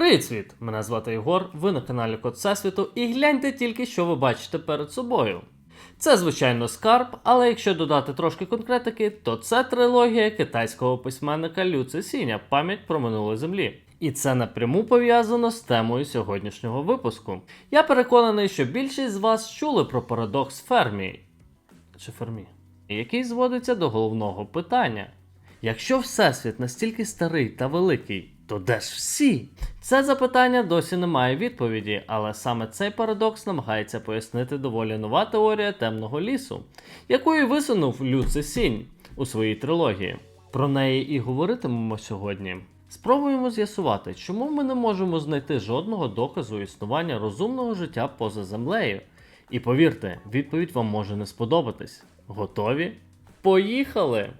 Привіт, світ! Мене звати Єгор, ви на каналі Код Всесвіту, і гляньте тільки, що ви бачите перед собою. Це, звичайно, скарб, але якщо додати трошки конкретики, то це трилогія китайського письменника Лю Цесіня Пам'ять про минуле землі. І це напряму пов'язано з темою сьогоднішнього випуску. Я переконаний, що більшість з вас чули про парадокс Фермі чи Фермі, який зводиться до головного питання. Якщо Всесвіт настільки старий та великий, то де ж всі? Це запитання досі не має відповіді, але саме цей парадокс намагається пояснити доволі нова теорія темного лісу, яку і висунув Лю Цесінь у своїй трилогії. Про неї і говоритимемо сьогодні. Спробуємо з'ясувати, чому ми не можемо знайти жодного доказу існування розумного життя поза землею. І повірте, відповідь вам може не сподобатись. Готові? Поїхали!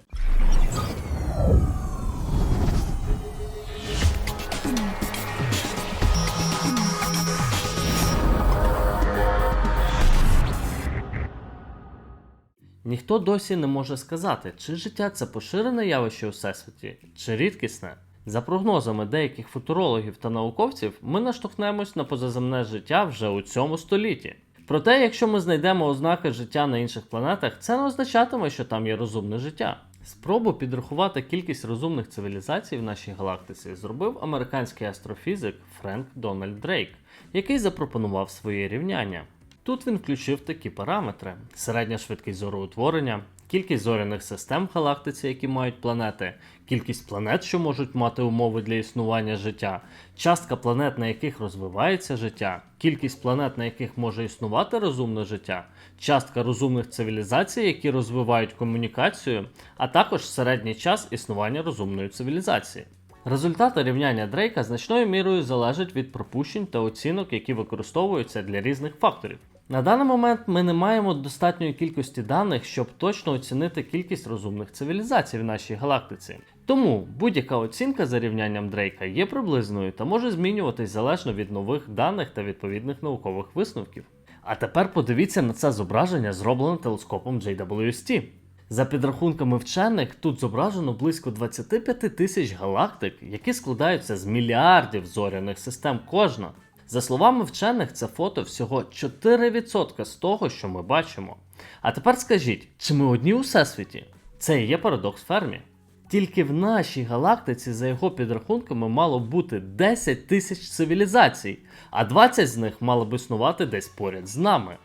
Ніхто досі не може сказати, чи життя це поширене явище у всесвіті, чи рідкісне. За прогнозами деяких футурологів та науковців, ми наштовхнемось на позаземне життя вже у цьому столітті. Проте, якщо ми знайдемо ознаки життя на інших планетах, це не означатиме, що там є розумне життя. Спробу підрахувати кількість розумних цивілізацій в нашій галактиці зробив американський астрофізик Френк Дональд Дрейк, який запропонував своє рівняння. Тут він включив такі параметри: середня швидкість зороутворення, кількість зоряних систем в галактиці, які мають планети, кількість планет, що можуть мати умови для існування життя, частка планет, на яких розвивається життя, кількість планет, на яких може існувати розумне життя, частка розумних цивілізацій, які розвивають комунікацію, а також середній час існування розумної цивілізації. Результати рівняння Дрейка значною мірою залежать від пропущень та оцінок, які використовуються для різних факторів. На даний момент ми не маємо достатньої кількості даних, щоб точно оцінити кількість розумних цивілізацій в нашій галактиці. Тому будь-яка оцінка за рівнянням Дрейка є приблизною та може змінюватись залежно від нових даних та відповідних наукових висновків. А тепер подивіться на це зображення, зроблене телескопом JWST. За підрахунками вчених, тут зображено близько 25 тисяч галактик, які складаються з мільярдів зоряних систем кожна. За словами вчених, це фото всього 4% з того, що ми бачимо. А тепер скажіть, чи ми одні у всесвіті? Це і є парадокс Фермі. Тільки в нашій галактиці, за його підрахунками, мало бути 10 тисяч цивілізацій, а 20 з них мало б існувати десь поряд з нами.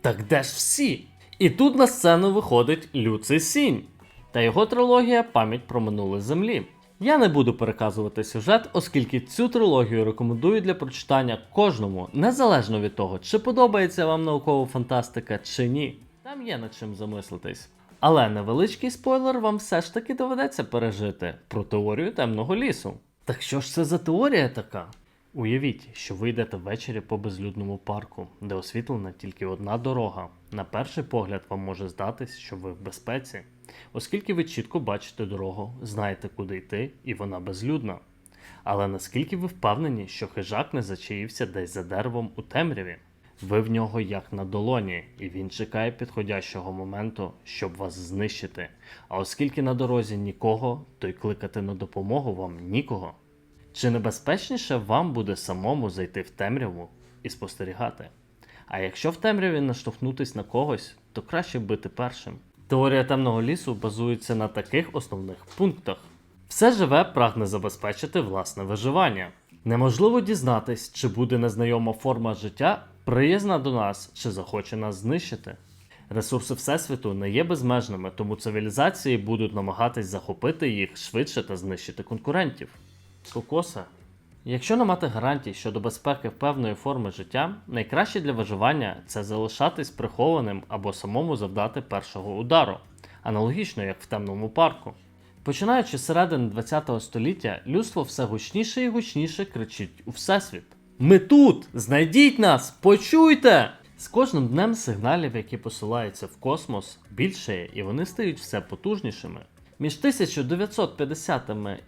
Так де ж всі? І тут на сцену виходить Лю Цисінь та його трилогія Пам'ять про минуле землі. Я не буду переказувати сюжет, оскільки цю трилогію рекомендую для прочитання кожному, незалежно від того, чи подобається вам наукова фантастика чи ні. Там є над чим замислитись. Але невеличкий спойлер вам все ж таки доведеться пережити про теорію темного лісу. Так що ж це за теорія така? Уявіть, що ви йдете ввечері по безлюдному парку, де освітлена тільки одна дорога. На перший погляд вам може здатись, що ви в безпеці, оскільки ви чітко бачите дорогу, знаєте, куди йти, і вона безлюдна. Але наскільки ви впевнені, що хижак не зачаївся десь за деревом у темряві? Ви в нього як на долоні, і він чекає підходящого моменту, щоб вас знищити. А оскільки на дорозі нікого, то й кликати на допомогу вам нікого. Чи небезпечніше вам буде самому зайти в темряву і спостерігати? А якщо в темряві наштовхнутись на когось, то краще бити першим. Теорія темного лісу базується на таких основних пунктах. Все живе прагне забезпечити власне виживання. Неможливо дізнатись, чи буде незнайома форма життя приязна до нас, чи захоче нас знищити. Ресурси Всесвіту не є безмежними, тому цивілізації будуть намагатись захопити їх швидше та знищити конкурентів. Кокоса. Якщо не мати гарантій щодо безпеки певної форми життя, найкраще для виживання це залишатись прихованим або самому завдати першого удару, аналогічно як в темному парку. Починаючи з середини ХХ століття, людство все гучніше і гучніше кричить у Всесвіт. Ми тут! Знайдіть нас! Почуйте! З кожним днем сигналів, які посилаються в космос, більше і вони стають все потужнішими. Між 1950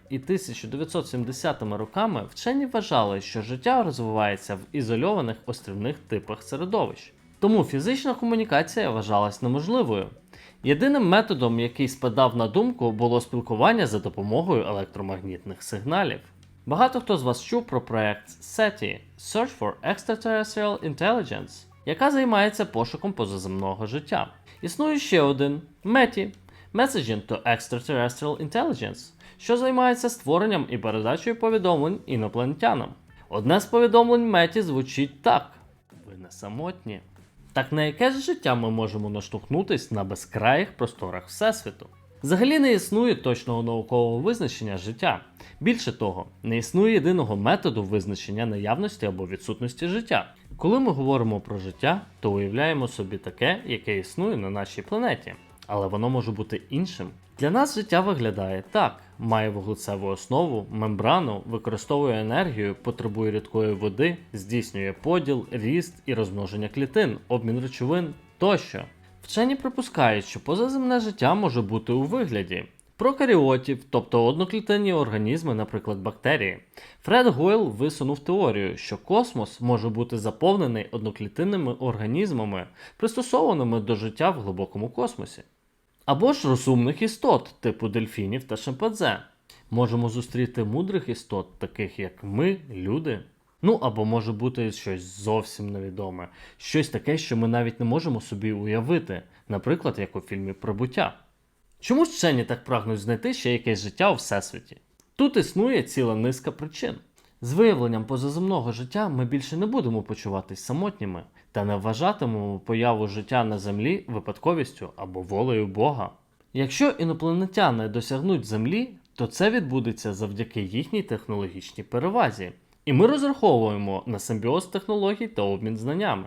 і 1970 роками вчені вважали, що життя розвивається в ізольованих острівних типах середовищ. Тому фізична комунікація вважалась неможливою. Єдиним методом, який спадав на думку, було спілкування за допомогою електромагнітних сигналів. Багато хто з вас чув про проект SETI Search for Extraterrestrial Intelligence, яка займається пошуком позаземного життя. Існує ще один METI Messaging to Extraterrestrial Intelligence, що займається створенням і передачею повідомлень інопланетянам. Одне з повідомлень Меті звучить так: ви не самотні. Так на яке ж життя ми можемо наштовхнутись на безкраїх просторах Всесвіту? Взагалі не існує точного наукового визначення життя. Більше того, не існує єдиного методу визначення наявності або відсутності життя. Коли ми говоримо про життя, то уявляємо собі таке, яке існує на нашій планеті, але воно може бути іншим. Для нас життя виглядає так: має вуглецеву основу, мембрану, використовує енергію, потребує рідкої води, здійснює поділ, ріст і розмноження клітин, обмін речовин тощо. Вчені припускають, що позаземне життя може бути у вигляді прокаріотів, тобто одноклітинні організми, наприклад, бактерії. Фред Гойл висунув теорію, що космос може бути заповнений одноклітинними організмами, пристосованими до життя в глибокому космосі. Або ж розумних істот, типу дельфінів та шимпанзе. Можемо зустріти мудрих істот, таких як ми, люди. Ну або може бути щось зовсім невідоме, щось таке, що ми навіть не можемо собі уявити, наприклад, як у фільмі Прибуття. Чому вчені так прагнуть знайти ще якесь життя у всесвіті? Тут існує ціла низка причин. З виявленням позаземного життя ми більше не будемо почуватись самотніми та не вважатимемо появу життя на землі випадковістю або волею Бога. Якщо інопланетяни досягнуть Землі, то це відбудеться завдяки їхній технологічній перевазі, і ми розраховуємо на симбіоз технологій та обмін знаннями.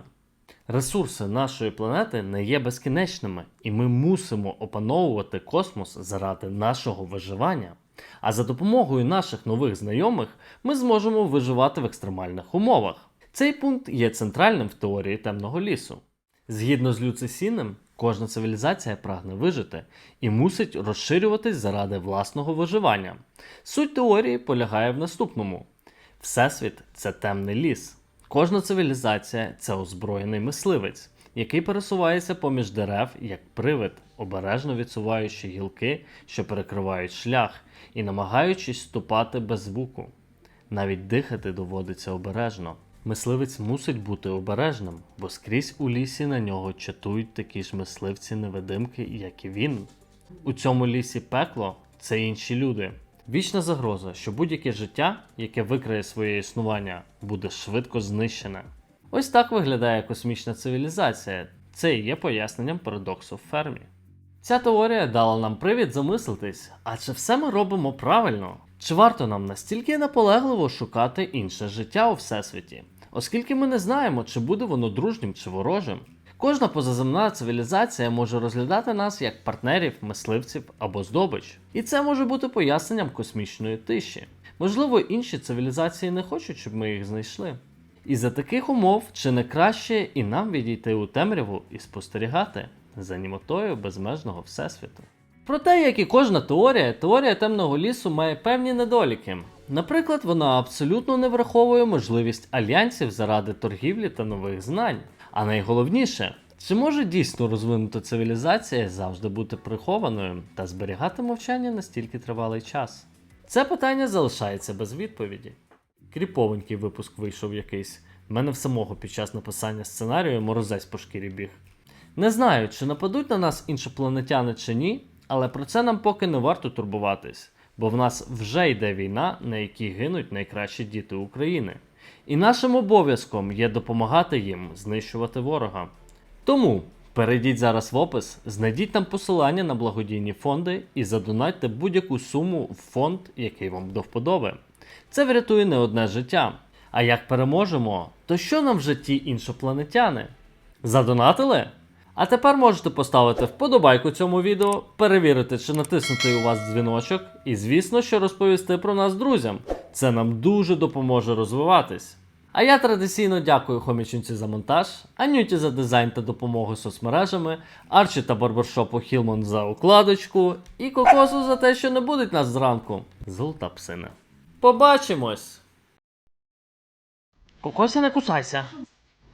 Ресурси нашої планети не є безкінечними, і ми мусимо опановувати космос заради нашого виживання. А за допомогою наших нових знайомих ми зможемо виживати в екстремальних умовах. Цей пункт є центральним в теорії темного лісу. Згідно з Люци Сінем, кожна цивілізація прагне вижити і мусить розширюватись заради власного виживання. Суть теорії полягає в наступному: Всесвіт це темний ліс. Кожна цивілізація це озброєний мисливець, який пересувається поміж дерев як привид, обережно відсуваючи гілки, що перекривають шлях, і намагаючись ступати без звуку. Навіть дихати доводиться обережно. Мисливець мусить бути обережним, бо скрізь у лісі на нього чатують такі ж мисливці-невидимки, як і він. У цьому лісі пекло це інші люди. Вічна загроза, що будь-яке життя, яке викриє своє існування, буде швидко знищене. Ось так виглядає космічна цивілізація. Це і є поясненням парадоксу в фермі. Ця теорія дала нам привід замислитись, а чи все ми робимо правильно? Чи варто нам настільки наполегливо шукати інше життя у всесвіті, оскільки ми не знаємо, чи буде воно дружнім чи ворожим? Кожна позаземна цивілізація може розглядати нас як партнерів, мисливців або здобич. І це може бути поясненням космічної тиші. Можливо, інші цивілізації не хочуть, щоб ми їх знайшли. І за таких умов чи не краще і нам відійти у темряву і спостерігати за німотою безмежного всесвіту. Проте, як і кожна теорія, теорія темного лісу має певні недоліки. Наприклад, вона абсолютно не враховує можливість альянсів заради торгівлі та нових знань. А найголовніше, чи може дійсно розвинута цивілізація завжди бути прихованою та зберігати мовчання настільки тривалий час? Це питання залишається без відповіді. Кріповенький випуск вийшов якийсь. Мене в самого під час написання сценарію морозець по шкірі біг. Не знаю, чи нападуть на нас іншопланетяни чи ні, але про це нам поки не варто турбуватись, бо в нас вже йде війна, на якій гинуть найкращі діти України. І нашим обов'язком є допомагати їм знищувати ворога. Тому перейдіть зараз в опис, знайдіть там посилання на благодійні фонди і задонатьте будь-яку суму в фонд, який вам до вподоби. Це врятує не одне життя. А як переможемо, то що нам в житті іншопланетяни? Задонатили? А тепер можете поставити вподобайку цьому відео, перевірити, чи натиснутий у вас дзвіночок, і звісно, що розповісти про нас друзям. Це нам дуже допоможе розвиватись. А я традиційно дякую Хомічунці за монтаж, Анюті за дизайн та допомогу соцмережами, Арчі та барбершопу Хілман за укладочку і Кокосу за те, що не будуть нас зранку. Золота псина. Побачимось! Кокося, не кусайся!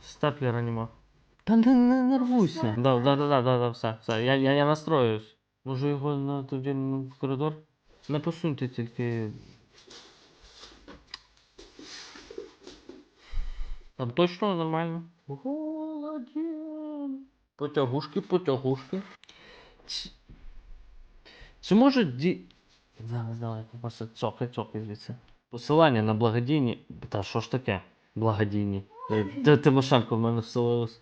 Степлера нема. Та не, не нервуйся. Да, да, да, да, да, да, все, все. Я, я, я настроюсь. Можу його на тоді в коридор? Не посуньте тільки. Там точно нормально. Голоден. Потягушки, потягушки. Чи, чи можуть ді. Зараз давай, просто цокай, цокай звідси. Посилання на благодійні. Та що ж таке? Благодійні. Е, Де Тимошенко в мене вселилась.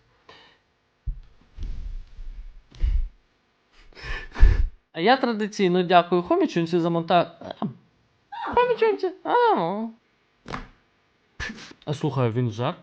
А я традиційно дякую Хомічунці за монтаж. Хомічунці. А, ну. Слухай, він жар?